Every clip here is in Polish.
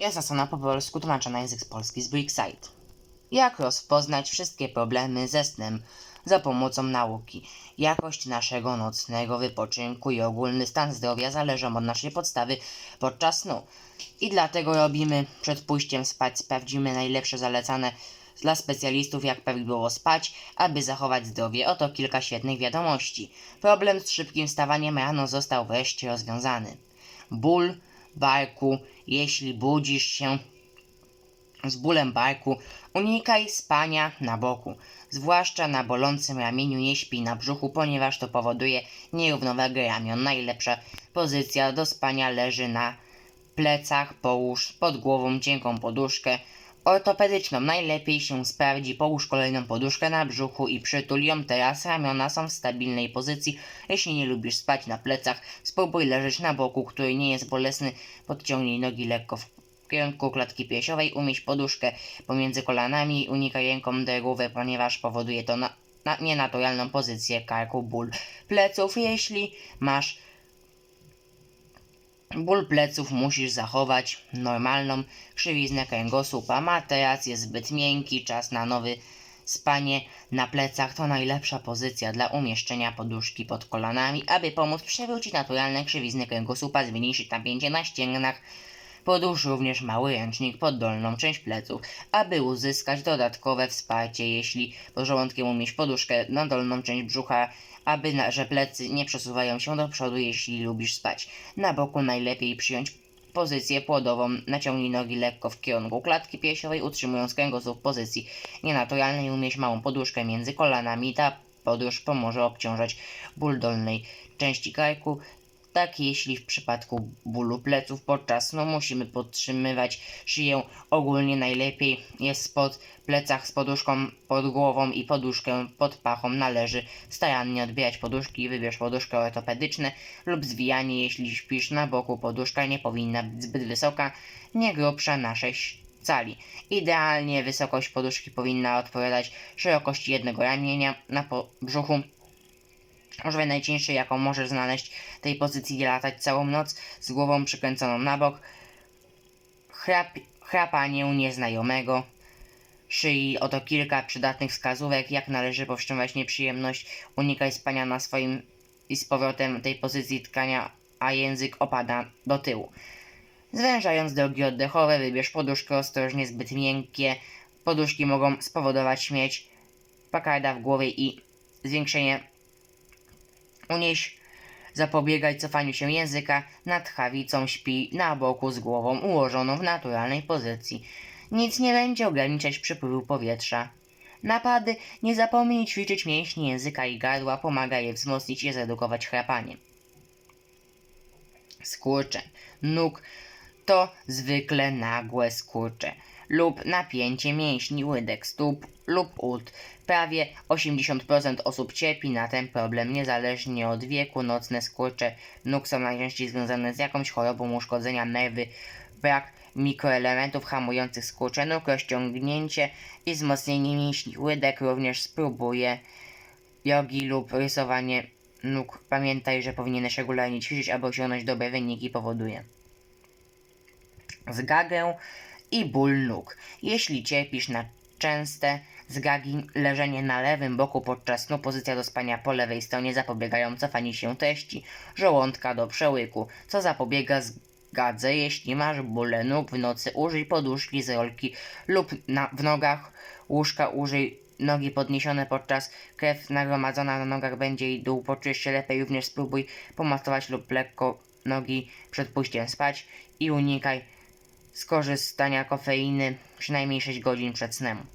Jest strona po polsku tłumaczona na język polski z Brickside. Jak rozpoznać wszystkie problemy ze snem za pomocą nauki? Jakość naszego nocnego wypoczynku i ogólny stan zdrowia zależą od naszej podstawy podczas snu. I dlatego robimy przed pójściem spać, sprawdzimy najlepsze zalecane dla specjalistów, jak prawidłowo spać, aby zachować zdrowie. Oto kilka świetnych wiadomości. Problem z szybkim wstawaniem rano został wreszcie rozwiązany. Ból barku, jeśli budzisz się z bólem barku, unikaj spania na boku. Zwłaszcza na bolącym ramieniu nie śpi na brzuchu, ponieważ to powoduje nierównowagę ramion. Najlepsza pozycja do spania leży na plecach, połóż pod głową cienką poduszkę ortopedyczną. Najlepiej się sprawdzi, połóż kolejną poduszkę na brzuchu i przytul ją teraz. Ramiona są w stabilnej pozycji. Jeśli nie lubisz spać na plecach, spróbuj leżeć na boku, który nie jest bolesny. Podciągnij nogi lekko w kierunku klatki piersiowej, umieść poduszkę pomiędzy kolanami i unikaj ręką do głowy, ponieważ powoduje to na, na nienaturalną pozycję karku, ból pleców. Jeśli masz ból pleców, musisz zachować normalną krzywiznę kręgosłupa. Materac jest zbyt miękki, czas na nowy spanie na plecach to najlepsza pozycja dla umieszczenia poduszki pod kolanami, aby pomóc przywrócić naturalne krzywizny kręgosłupa, zmniejszyć napięcie na ścięgnach. Podłóż również mały ręcznik pod dolną część pleców, aby uzyskać dodatkowe wsparcie, jeśli pod żołądkiem umieść poduszkę na dolną część brzucha, aby że plecy nie przesuwają się do przodu, jeśli lubisz spać. Na boku najlepiej przyjąć pozycję płodową, naciągnij nogi lekko w kierunku klatki piersiowej, utrzymując kręgosłup w pozycji. Nienaturalnej, umieść małą poduszkę między kolanami, ta podróż pomoże obciążać ból dolnej części karku, tak jeśli w przypadku bólu pleców podczas snu musimy podtrzymywać szyję ogólnie najlepiej jest spod plecach z poduszką pod głową i poduszkę pod pachą. Należy starannie odbierać poduszki wybierz poduszkę ortopedyczne lub zwijanie jeśli śpisz na boku. Poduszka nie powinna być zbyt wysoka nie grubsza na 6 cali. Idealnie wysokość poduszki powinna odpowiadać szerokości jednego ramienia na brzuchu Używaj najcieńszej, jaką możesz znaleźć w tej pozycji i latać całą noc z głową przykręconą na bok. Chrap, u nieznajomego. Szyi oto kilka przydatnych wskazówek, jak należy powstrzymywać nieprzyjemność. Unikaj spania na swoim i z powrotem tej pozycji tkania, a język opada do tyłu. Zwężając drogi oddechowe, wybierz poduszkę ostrożnie zbyt miękkie. Poduszki mogą spowodować śmierć pakarda w głowie i zwiększenie Unieś, zapobiegaj cofaniu się języka, nad tchawicą śpi na boku z głową ułożoną w naturalnej pozycji. Nic nie będzie ograniczać przepływu powietrza. Napady nie zapomnij ćwiczyć mięśni języka i gardła, pomaga je wzmocnić i zredukować chrapanie. Skurcze nóg to zwykle nagłe skurcze lub napięcie mięśni łydek stóp lub ud. Prawie 80% osób cierpi na ten problem niezależnie od wieku. Nocne skurcze nóg są najczęściej związane z jakąś chorobą uszkodzenia nerwy, brak mikroelementów hamujących skurcze nóg, rozciągnięcie i wzmocnienie mięśni łydek również spróbuje jogi lub rysowanie nóg. Pamiętaj, że powinieneś regularnie ćwiczyć, aby osiągnąć dobre wyniki powoduje. Zgagę i ból nóg. Jeśli cierpisz na częste zgagi, leżenie na lewym boku podczas snu, pozycja do spania po lewej stronie zapobiegają cofaniu się treści żołądka do przełyku, co zapobiega zgadze. Jeśli masz bóle nóg w nocy, użyj poduszki z rolki lub na, w nogach łóżka użyj nogi podniesione podczas krew nagromadzona na nogach będzie i dół poczujesz się lepiej. Również spróbuj pomasować lub lekko nogi przed pójściem spać i unikaj skorzystania kofeiny przynajmniej 6 godzin przed snem.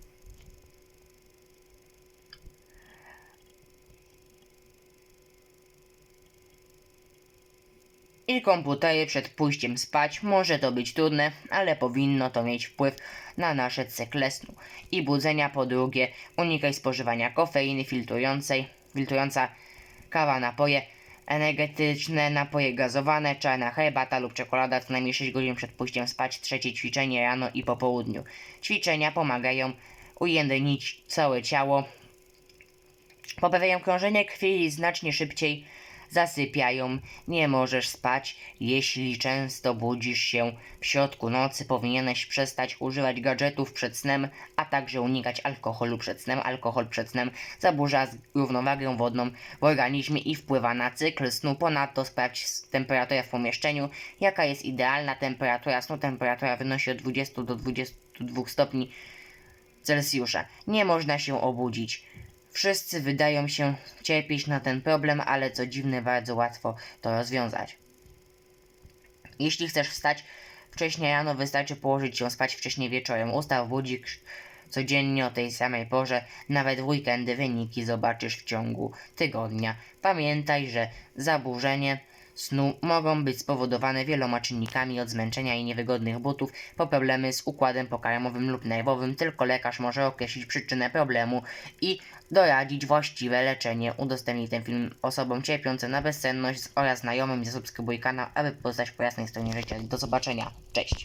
I komputery przed pójściem spać może to być trudne, ale powinno to mieć wpływ na nasze cykle snu i budzenia. Po drugie, unikaj spożywania kofeiny filtrującej, filtrująca kawa, napoje energetyczne, napoje gazowane, czarna herbata lub czekolada co najmniej 6 godzin przed pójściem spać. Trzecie ćwiczenie rano i po południu. Ćwiczenia pomagają ujędrnić całe ciało, poprawiają krążenie krwi znacznie szybciej zasypiają, nie możesz spać. Jeśli często budzisz się w środku nocy, powinieneś przestać używać gadżetów przed snem, a także unikać alkoholu przed snem. Alkohol przed snem zaburza równowagę wodną w organizmie i wpływa na cykl snu. Ponadto sprawdź temperaturę w pomieszczeniu, jaka jest idealna temperatura snu. Temperatura wynosi od 20 do 22 stopni Celsjusza. Nie można się obudzić. Wszyscy wydają się cierpieć na ten problem, ale co dziwne, bardzo łatwo to rozwiązać. Jeśli chcesz wstać wcześniej rano, wystarczy położyć się spać wcześniej wieczorem. Ustaw budzik codziennie o tej samej porze, nawet w weekendy wyniki zobaczysz w ciągu tygodnia. Pamiętaj, że zaburzenie snu mogą być spowodowane wieloma czynnikami od zmęczenia i niewygodnych butów po problemy z układem pokarmowym lub nerwowym. Tylko lekarz może określić przyczynę problemu i doradzić właściwe leczenie. Udostępnij ten film osobom cierpiącym na bezsenność oraz znajomym. Zasubskrybuj kanał, aby pozostać po jasnej stronie życia. Do zobaczenia. Cześć.